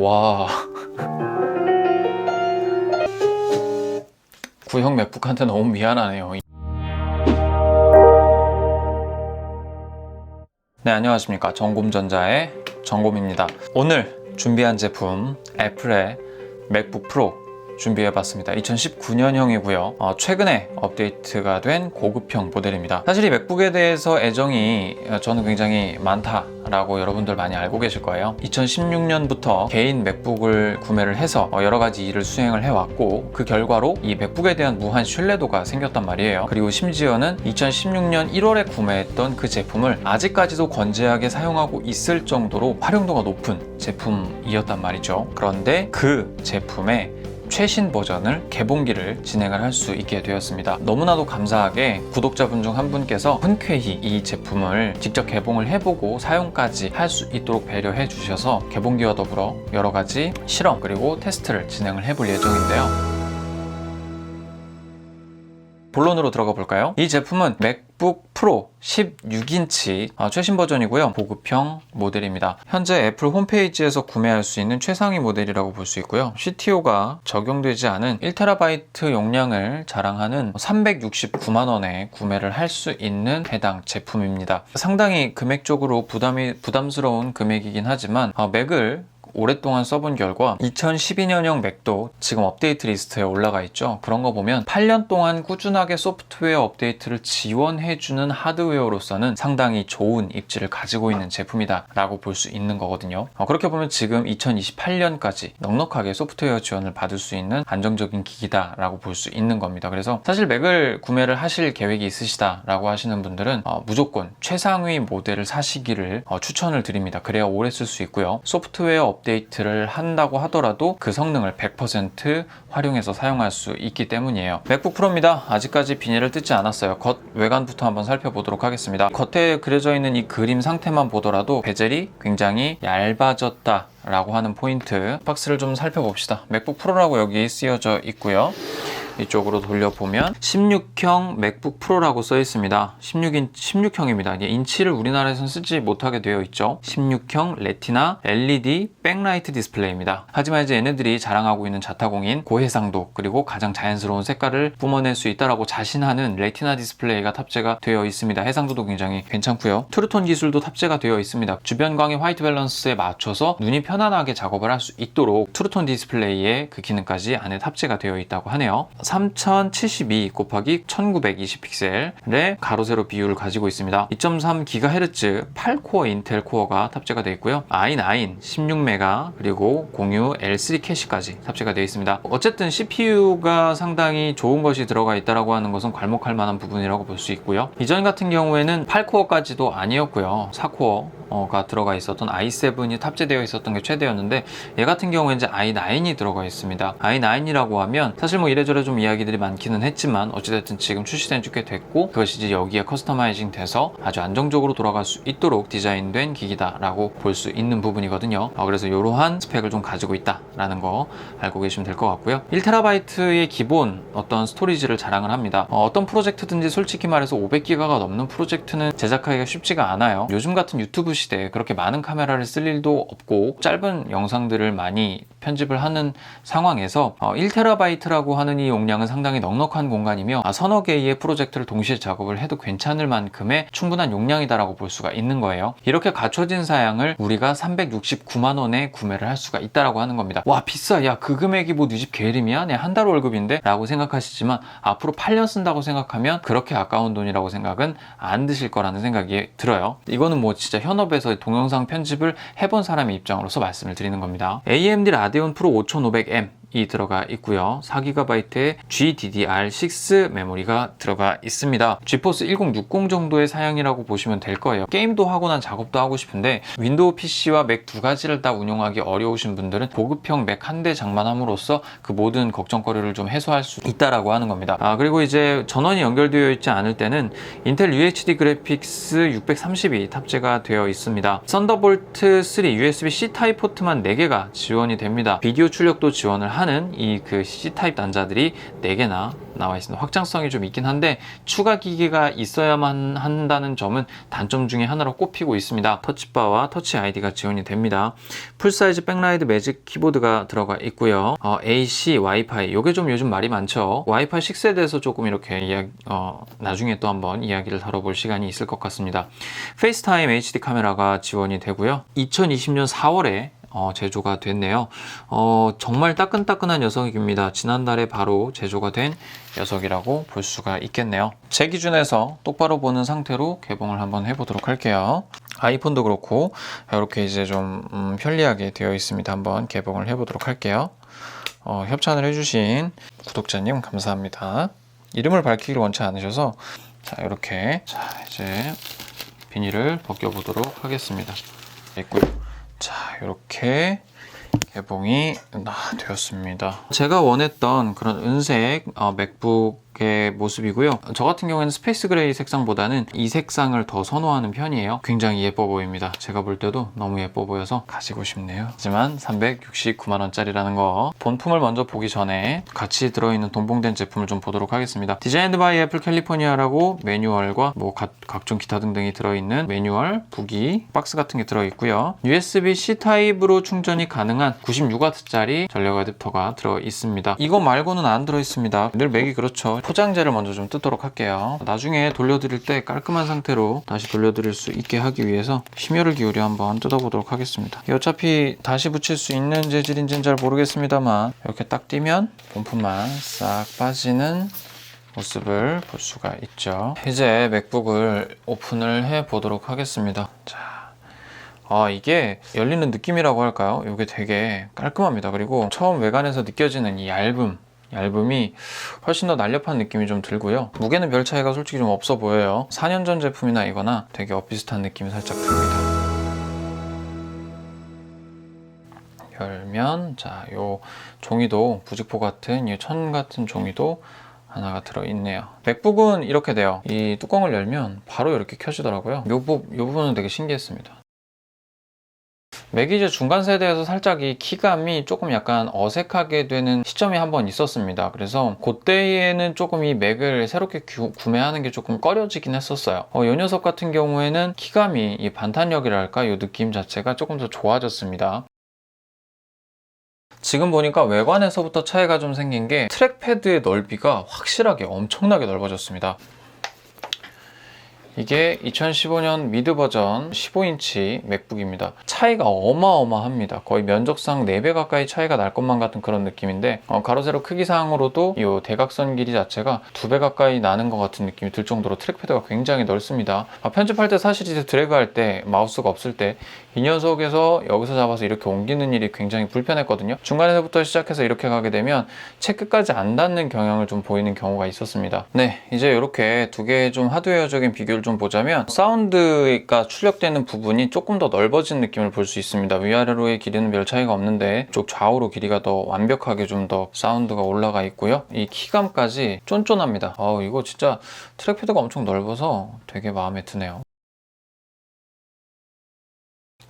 와. 구형 맥북한테 너무 미안하네요. 네, 안녕하십니까. 정곰전자의 정곰입니다. 오늘 준비한 제품 애플의 맥북 프로 준비해봤습니다. 2019년형이고요. 어, 최근에 업데이트가 된 고급형 모델입니다. 사실 이 맥북에 대해서 애정이 어, 저는 굉장히 많다라고 여러분들 많이 알고 계실 거예요. 2016년부터 개인 맥북을 구매를 해서 어, 여러 가지 일을 수행을 해왔고 그 결과로 이 맥북에 대한 무한 신뢰도가 생겼단 말이에요. 그리고 심지어는 2016년 1월에 구매했던 그 제품을 아직까지도 건재하게 사용하고 있을 정도로 활용도가 높은 제품이었단 말이죠. 그런데 그 제품에 최신 버전을 개봉기를 진행을 할 수 있게 되었습니다. 너무나도 감사하게 구독자분 중 한 분께서 흔쾌히 이 제품을 직접 개봉을 해보고 사용까지 할 수 있도록 배려해 주셔서 개봉기와 더불어 여러 가지 실험 그리고 테스트를 진행을 해볼 예정인데요. 본론으로 들어가 볼까요? 이 제품은 맥북 프로 16인치 아, 최신 버전이고요. 보급형 모델입니다. 현재 애플 홈페이지에서 구매할 수 있는 최상위 모델이라고 볼 수 있고요. CTO가 적용되지 않은 1TB 용량을 자랑하는 369만 원에 구매를 할 수 있는 해당 제품입니다. 상당히 금액적으로 부담이 부담스러운 금액이긴 하지만 아, 맥을 오랫동안 써본 결과 2012년형 맥도 지금 업데이트 리스트에 올라가 있죠. 그런 거 보면 8년 동안 꾸준하게 소프트웨어 업데이트를 지원해주는 하드웨어로서는 상당히 좋은 입지를 가지고 있는 제품이다 라고 볼 수 있는 거거든요. 어, 그렇게 보면 지금 2028년까지 넉넉하게 소프트웨어 지원을 받을 수 있는 안정적인 기기다 라고 볼 수 있는 겁니다. 그래서 사실 맥을 구매를 하실 계획이 있으시다 라고 하시는 분들은 어, 무조건 최상위 모델을 사시기를 어, 추천을 드립니다. 그래야 오래 쓸 수 있고요. 소프트웨어 업데이트를 한다고 하더라도 그 성능을 100% 활용해서 사용할 수 있기 때문이에요. 맥북 프로입니다. 아직까지 비닐을 뜯지 않았어요. 겉 외관부터 한번 살펴보도록 하겠습니다. 겉에 그려져 있는 이 그림 상태만 보더라도 베젤이 굉장히 얇아졌다. 라고 하는 포인트 박스를 좀 살펴봅시다 맥북 프로라고 여기 쓰여져 있고요 이쪽으로 돌려보면 16형 맥북 프로라고 써 있습니다. 16인 16형입니다. 이게 인치를 우리나라에서는 쓰지 못하게 되어 있죠. 16형 레티나 LED 백라이트 디스플레이입니다. 하지만 이제 얘네들이 자랑하고 있는 자타공인 고해상도 그리고 가장 자연스러운 색깔을 뿜어낼 수 있다라고 자신하는 레티나 디스플레이가 탑재가 되어 있습니다. 해상도도 굉장히 괜찮고요. 트루톤 기술도 탑재가 되어 있습니다. 주변광의 화이트 밸런스에 맞춰서 눈이 편안하게 작업을 할 수 있도록 트루톤 디스플레이의 그 기능까지 안에 탑재가 되어 있다고 하네요. 3072 곱하기 1920 픽셀의 가로 세로 비율을 가지고 있습니다. 2.3GHz 8코어 인텔 코어가 탑재가 되어 있고요. i9 16메가 그리고 공유 L3 캐시까지 탑재가 되어 있습니다. 어쨌든 CPU가 상당히 좋은 것이 들어가 있다라고 하는 것은 괄목할 만한 부분이라고 볼 수 있고요. 이전 같은 경우에는 8코어까지도 아니었고요. 4코어가 들어가 있었던 i7이 탑재되어 있었던 게 최대였는데 얘 같은 경우에 이제 i9이 들어가 있습니다. i9이라고 하면 사실 뭐 이래저래 좀 이야기들이 많기는 했지만 어찌됐든 지금 출시된 지 꽤 됐고 그것이 이제 여기에 커스터마이징 돼서 아주 안정적으로 돌아갈 수 있도록 디자인된 기기다라고 볼 수 있는 부분이거든요. 어, 그래서 이러한 스펙을 좀 가지고 있다라는 거 알고 계시면 될 것 같고요. 1TB의 기본 어떤 스토리지를 자랑을 합니다. 어, 떤 프로젝트든지 솔직히 말해서 500기가가 넘는 프로젝트는 제작하기가 쉽지가 않아요. 요즘 같은 유튜브 시대에 그렇게 많은 카메라를 쓸 일도 없고 짧은 영상들을 많이 편집을 하는 상황에서 어, 1TB라고 하는 이 용량은 상당히 넉넉한 공간이며 아, 서너 개의 프로젝트를 동시에 작업을 해도 괜찮을 만큼의 충분한 용량이다라고 볼 수가 있는 거예요. 이렇게 갖춰진 사양을 우리가 369만 원에 구매를 할 수가 있다라고 하는 겁니다. 와 비싸 야 그 금액이 뭐 네집내한달 월급인데 라고 생각하시지만 앞으로 8년 쓴다고 생각하면 그렇게 아까운 돈이라고 생각은 안 드실 거라는 생각이 들어요. 이거는 뭐 진짜 현업에서 동영상 편집을 해본 사람의 입장으로서 말씀을 드리는 겁니다. AMD 라데온 프로 5500M 이 들어가 있고요. 4GB의 GDDR6 메모리가 들어가 있습니다. GeForce 1060 정도의 사양이라고 보시면 될 거예요. 게임도 하고 난 작업도 하고 싶은데 윈도우 PC와 맥 두 가지를 다 운영하기 어려우신 분들은 보급형 맥 한 대 장만함으로써 그 모든 걱정거리를 좀 해소할 수 있다라고 하는 겁니다. 아 그리고 이제 전원이 연결되어 있지 않을 때는 인텔 UHD 그래픽스 630이 탑재가 되어 있습니다. 썬더볼트 3 USB-C 타입 포트만 4개가 지원이 됩니다. 비디오 출력도 지원을 하는 이 그 C타입 단자들이 4개나 나와 있습니다. 확장성이 좀 있긴 한데 추가 기기가 있어야만 한다는 점은 단점 중에 하나로 꼽히고 있습니다. 터치바와 터치 아이디가 지원이 됩니다. 풀사이즈 백라이드 매직 키보드가 들어가 있고요. 어, AC, 와이파이 이게 좀 요즘 말이 많죠. 와이파이 6에 대해서 조금 이렇게 이야기, 어, 나중에 또 한번 이야기를 다뤄볼 시간이 있을 것 같습니다. 페이스타임 HD 카메라가 지원이 되고요. 2020년 4월에 어, 제조가 됐네요. 어, 정말 따끈따끈한 녀석입니다. 지난달에 바로 제조가 된 녀석이라고 볼 수가 있겠네요. 제 기준에서 똑바로 보는 상태로 개봉을 한번 해보도록 할게요. 아이폰도 그렇고 이렇게 이제 좀 음, 편리하게 되어 있습니다. 한번 개봉을 해보도록 할게요. 어, 협찬을 해주신 구독자님 감사합니다. 이름을 밝히기를 원치 않으셔서 자 이렇게 자 이제 비닐을 벗겨보도록 하겠습니다. 있고요. 자 이렇게 개봉이 다 되었습니다. 제가 원했던 그런 은색 어, 맥북의 모습이고요. 저 같은 경우에는 스페이스 그레이 색상보다는 이 색상을 더 선호하는 편이에요. 굉장히 예뻐 보입니다. 제가 볼 때도 너무 예뻐 보여서 가지고 싶네요. 하지만 369만 원짜리라는 거 본품을 먼저 보기 전에 같이 들어있는 동봉된 제품을 좀 보도록 하겠습니다. 디자인드 바이 애플 캘리포니아라고 매뉴얼과 뭐 각, 각종 기타 등등이 들어있는 매뉴얼, 부기, 박스 같은 게 들어있고요. USB-C 타입으로 충전이 가능한 96W짜리 전력 어댑터가 들어 있습니다. 이거 말고는 안 들어 있습니다. 늘 맥이 그렇죠. 포장재를 먼저 좀 뜯도록 할게요. 나중에 돌려드릴 때 깔끔한 상태로 다시 돌려드릴 수 있게 하기 위해서 심혈을 기울여 한번 뜯어보도록 하겠습니다. 어차피 다시 붙일 수 있는 재질인지는 잘 모르겠습니다만 이렇게 딱 띄면 본품만 싹 빠지는 모습을 볼 수가 있죠. 이제 맥북을 오픈을 해 보도록 하겠습니다. 자. 아, 이게 열리는 느낌이라고 할까요? 이게 되게 깔끔합니다. 그리고 처음 외관에서 느껴지는 이 얇음, 얇음이 훨씬 더 날렵한 느낌이 좀 들고요. 무게는 별 차이가 솔직히 좀 없어 보여요. 4년 전 제품이나 이거나 되게 엇비슷한 느낌이 살짝 듭니다. 열면 자, 요 종이도 부직포 같은 이 천 같은 종이도 하나가 들어있네요. 맥북은 이렇게 돼요. 이 뚜껑을 열면 바로 이렇게 켜지더라고요. 요, 부, 요 부분은 되게 신기했습니다. 맥이 이제 중간 세대에서 살짝 이 키감이 조금 약간 어색하게 되는 시점이 한 번 있었습니다. 그래서 그때에는 조금 이 맥을 새롭게 규- 구매하는 게 조금 꺼려지긴 했었어요. 어, 이 녀석 같은 경우에는 키감이 이 반탄력이랄까 이 느낌 자체가 조금 더 좋아졌습니다. 지금 보니까 외관에서부터 차이가 좀 생긴 게 트랙패드의 넓이가 확실하게 엄청나게 넓어졌습니다. 이게 2015년 미드 버전 15인치 맥북입니다. 차이가 어마어마합니다. 거의 면적상 4배 가까이 차이가 날 것만 같은 그런 느낌인데 어, 가로 세로 크기상으로도 이 대각선 길이 자체가 2배 가까이 나는 것 같은 느낌이 들 정도로 트랙패드가 굉장히 넓습니다. 아, 편집할 때 사실 이제 드래그 할 때 마우스가 없을 때이 녀석에서 여기서 잡아서 이렇게 옮기는 일이 굉장히 불편했거든요. 중간에서부터 시작해서 이렇게 가게 되면 책 끝까지 안 닿는 경향을 좀 보이는 경우가 있었습니다. 네, 이제 이렇게 두 개의 좀 하드웨어적인 비교를 좀 보자면 사운드가 출력되는 부분이 조금 더 넓어진 느낌을 볼 수 있습니다. 위아래로의 길이는 별 차이가 없는데 쪽 좌우로 길이가 더 완벽하게 좀 더 사운드가 올라가 있고요. 이 키감까지 쫀쫀합니다. 어, 이거 진짜 트랙패드가 엄청 넓어서 되게 마음에 드네요.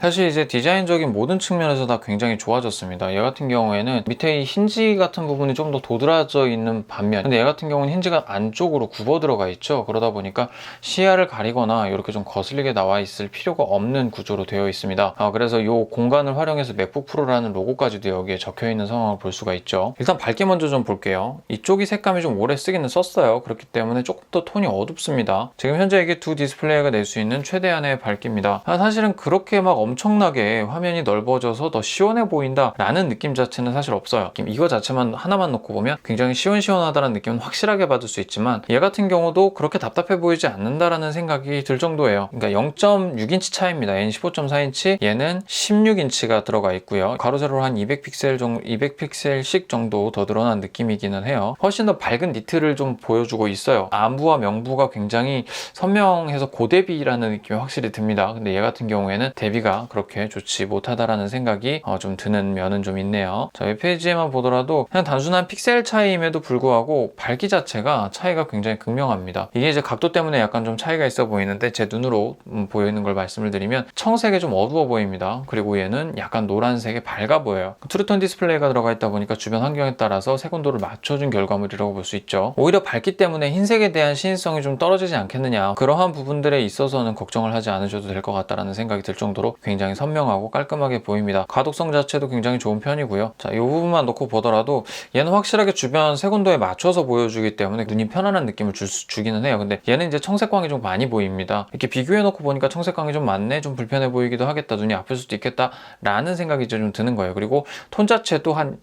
사실 이제 디자인적인 모든 측면에서 다 굉장히 좋아졌습니다. 얘 같은 경우에는 밑에 이 힌지 같은 부분이 좀 더 도드라져 있는 반면 근데 얘 같은 경우는 힌지가 안쪽으로 굽어 들어가 있죠. 그러다 보니까 시야를 가리거나 이렇게 좀 거슬리게 나와 있을 필요가 없는 구조로 되어 있습니다. 아, 그래서 이 공간을 활용해서 맥북 프로라는 로고까지도 여기에 적혀 있는 상황을 볼 수가 있죠. 일단 밝게 먼저 좀 볼게요. 이쪽이 색감이 좀 오래 쓰기는 썼어요. 그렇기 때문에 조금 더 톤이 어둡습니다. 지금 현재 이게 두 디스플레이가 낼 수 있는 최대한의 밝기입니다. 아, 사실은 그렇게 막 엄 청나게 화면이 넓어져서 더 시원해 보인다 라는 느낌 자체는 사실 없어요. 이거 자체만 하나만 놓고 보면 굉장히 시원시원하다는 느낌은 확실하게 받을 수 있지만 얘 같은 경우도 그렇게 답답해 보이지 않는다라는 생각이 들 정도예요. 그러니까 0.6인치 차이입니다. 얘는 15.4인치, 얘는 16인치가 들어가 있고요. 가로 세로 한 200픽셀 정도, 200픽셀씩 정도 더 늘어난 느낌이기는 해요. 훨씬 더 밝은 니트를 좀 보여주고 있어요. 안부와 명부가 굉장히 선명해서 고대비라는 느낌이 확실히 듭니다. 근데 얘 같은 경우에는 대비가 그렇게 좋지 못하다라는 생각이 어, 좀 드는 면은 좀 있네요. 자, 웹페이지에만 보더라도 그냥 단순한 픽셀 차이임에도 불구하고 밝기 자체가 차이가 굉장히 극명합니다. 이게 이제 각도 때문에 약간 좀 차이가 있어 보이는데 제 눈으로 음, 보이는 걸 말씀을 드리면 청색이 좀 어두워 보입니다. 그리고 얘는 약간 노란색이 밝아 보여요. 트루톤 디스플레이가 들어가 있다 보니까 주변 환경에 따라서 색온도를 맞춰준 결과물이라고 볼 수 있죠. 오히려 밝기 때문에 흰색에 대한 신의성이 좀 떨어지지 않겠느냐. 그러한 부분들에 있어서는 걱정을 하지 않으셔도 될 것 같다라는 생각이 들 정도로 선명하고 깔끔하게 보입니다. 가독성 자체도 굉장히 좋은 편이고요. 자, 이 부분만 놓고 보더라도 얘는 확실하게 주변 색온도에 맞춰서 보여주기 때문에 눈이 편안한 느낌을 줄 수- 주기는 해요. 근데 얘는 이제 청색광이 좀 많이 보입니다. 이렇게 비교해 놓고 보니까 청색광이 좀 많네, 좀 불편해 보이기도 하겠다, 눈이 아플 수도 있겠다라는 생각이 좀 드는 거예요. 그리고 톤 자체도 한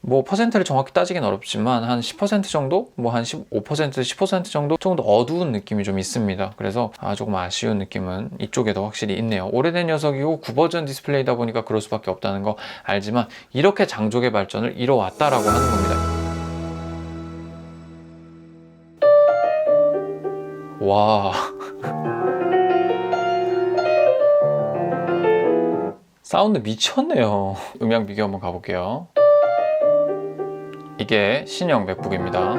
뭐 퍼센트를 정확히 따지긴 어렵지만 한 10% 정도, 뭐 한 15%, 10% 정도 정도 어두운 느낌이 좀 있습니다. 그래서 아 조금 아쉬운 느낌은 이쪽에도 확실히 있네요. 오래된 녀석이고 9버전 디스플레이다 보니까 그럴 수밖에 없다는 거 알지만 이렇게 장족의 발전을 이뤄왔다라고 하는 겁니다. 와. 사운드 미쳤네요. 음향 비교 한번 가볼게요. 이게 신형 맥북입니다.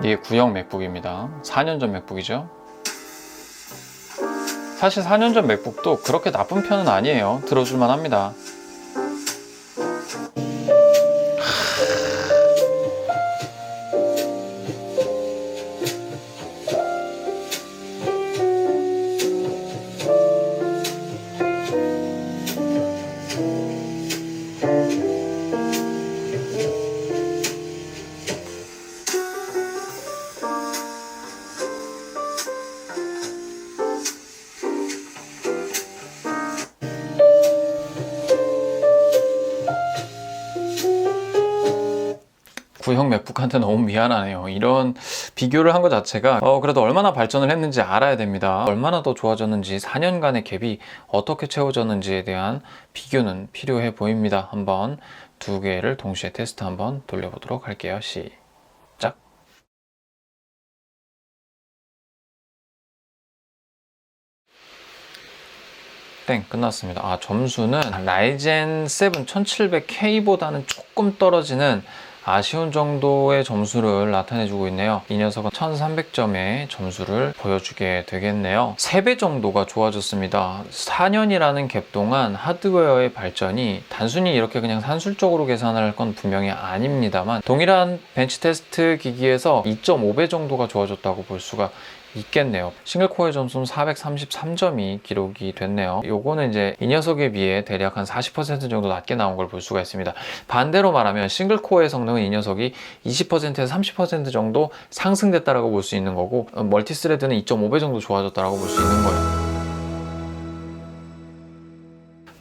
이게 구형 맥북입니다. 4년 전 맥북이죠. 사실 4년 전 맥북도 그렇게 나쁜 편은 아니에요. 들어줄만 합니다. 구형 맥북한테 너무 미안하네요. 이런 비교를 한 것 자체가 어, 그래도 얼마나 발전을 했는지 알아야 됩니다. 얼마나 더 좋아졌는지 4년간의 갭이 어떻게 채워졌는지에 대한 비교는 필요해 보입니다. 한번 두 개를 동시에 테스트 한번 돌려보도록 할게요. 시작. 땡 끝났습니다. 아 점수는 라이젠 7 1700K보다는 조금 떨어지는 아쉬운 정도의 점수를 나타내주고 있네요. 이 녀석은 1300점의 점수를 보여주게 되겠네요. 3배 정도가 좋아졌습니다. 4년이라는 갭 동안 하드웨어의 발전이 단순히 이렇게 그냥 산술적으로 계산할 건 분명히 아닙니다만 동일한 벤치 테스트 기기에서 2.5배 정도가 좋아졌다고 볼 수가 있겠네요. 싱글코어의 점수는 433점이 기록이 됐네요. 요거는 이제 이 녀석에 비해 대략 한 40% 정도 낮게 나온 걸 볼 수가 있습니다. 반대로 말하면 싱글코어의 성능은 이 녀석이 20%에서 30% 정도 상승됐다라고 볼 수 있는 거고 어, 멀티스레드는 2.5배 정도 좋아졌다라고 볼 수 있는 거예요.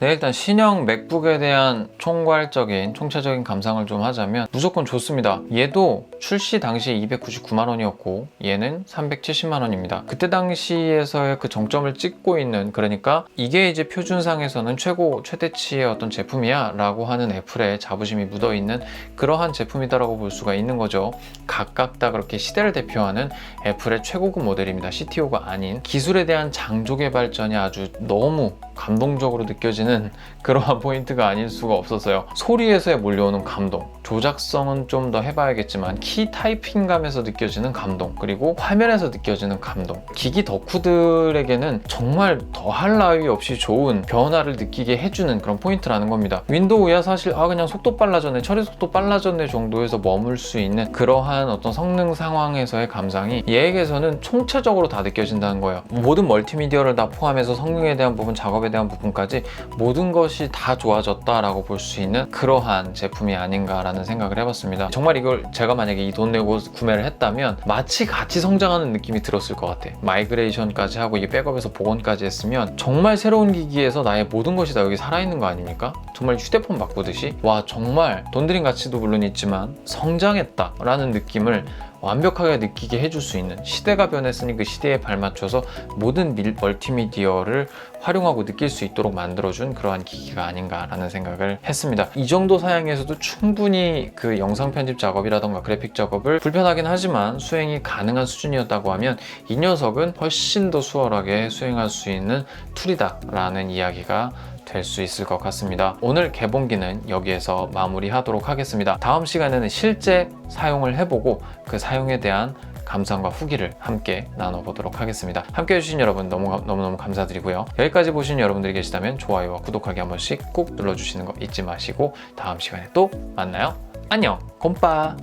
네, 일단 신형 맥북에 대한 총괄적인 총체적인 감상을 좀 하자면 무조건 좋습니다. 얘도 출시 당시에 299만 원이었고 얘는 370만 원입니다. 그때 당시에서의 그 정점을 찍고 있는 그러니까 이게 이제 표준상에서는 최고 최대치의 어떤 제품이야 라고 하는 애플의 자부심이 묻어 있는 그러한 제품이다라고 볼 수가 있는 거죠. 각각 다 그렇게 시대를 대표하는 애플의 최고급 모델입니다. CTO가 아닌 기술에 대한 장족의 발전이 아주 너무 감동적으로 느껴지는 그러한 포인트가 아닐 수가 없었어요. 소리에서의 몰려오는 감동, 조작성은 좀 더 해봐야겠지만 키 타이핑감에서 느껴지는 감동, 그리고 화면에서 느껴지는 감동. 기기 덕후들에게는 정말 더할 나위 없이 좋은 변화를 느끼게 해주는 그런 포인트라는 겁니다. 윈도우야 사실 아 그냥 속도 빨라졌네, 처리 속도 빨라졌네 정도에서 머물 수 있는 그러한 어떤 성능 상황에서의 감상이 얘에게서는 총체적으로 다 느껴진다는 거예요. 모든 멀티미디어를 다 포함해서 성능에 대한 부분, 작업 에 대한 부분까지 모든 것이 다 좋아졌다라고 볼 수 있는 그러한 제품이 아닌가라는 생각을 해봤습니다. 정말 이걸 제가 만약에 이 돈 내고 구매를 했다면 마치 같이 성장하는 느낌이 들었을 것 같아. 마이그레이션까지 하고 이 백업에서 복원까지 했으면 정말 새로운 기기에서 나의 모든 것이 다 여기 살아있는 거 아닙니까? 정말 휴대폰 바꾸듯이 와 정말 돈 들인 가치도 물론 있지만 성장했다라는 느낌을 완벽하게 느끼게 해줄 수 있는 시대가 변했으니 그 시대에 발맞춰서 모든 밀- 멀티미디어를 활용하고 느낄 수 있도록 만들어준 그러한 기기가 아닌가라는 생각을 했습니다. 이 정도 사양에서도 충분히 그 영상 편집 작업이라던가 그래픽 작업을 불편하긴 하지만 수행이 가능한 수준이었다고 하면 이 녀석은 훨씬 더 수월하게 수행할 수 있는 툴이다라는 이야기가 될 수 있을 것 같습니다. 오늘 개봉기는 여기에서 마무리하도록 하겠습니다. 다음 시간에는 실제 사용을 해보고 그 사용에 대한 감상과 후기를 함께 나눠보도록 하겠습니다. 함께 해주신 여러분 너무, 너무너무 감사드리고요. 여기까지 보신 여러분들이 계시다면 좋아요와 구독하기 한 번씩 꼭 눌러주시는 거 잊지 마시고 다음 시간에 또 만나요. 안녕! 곰빠!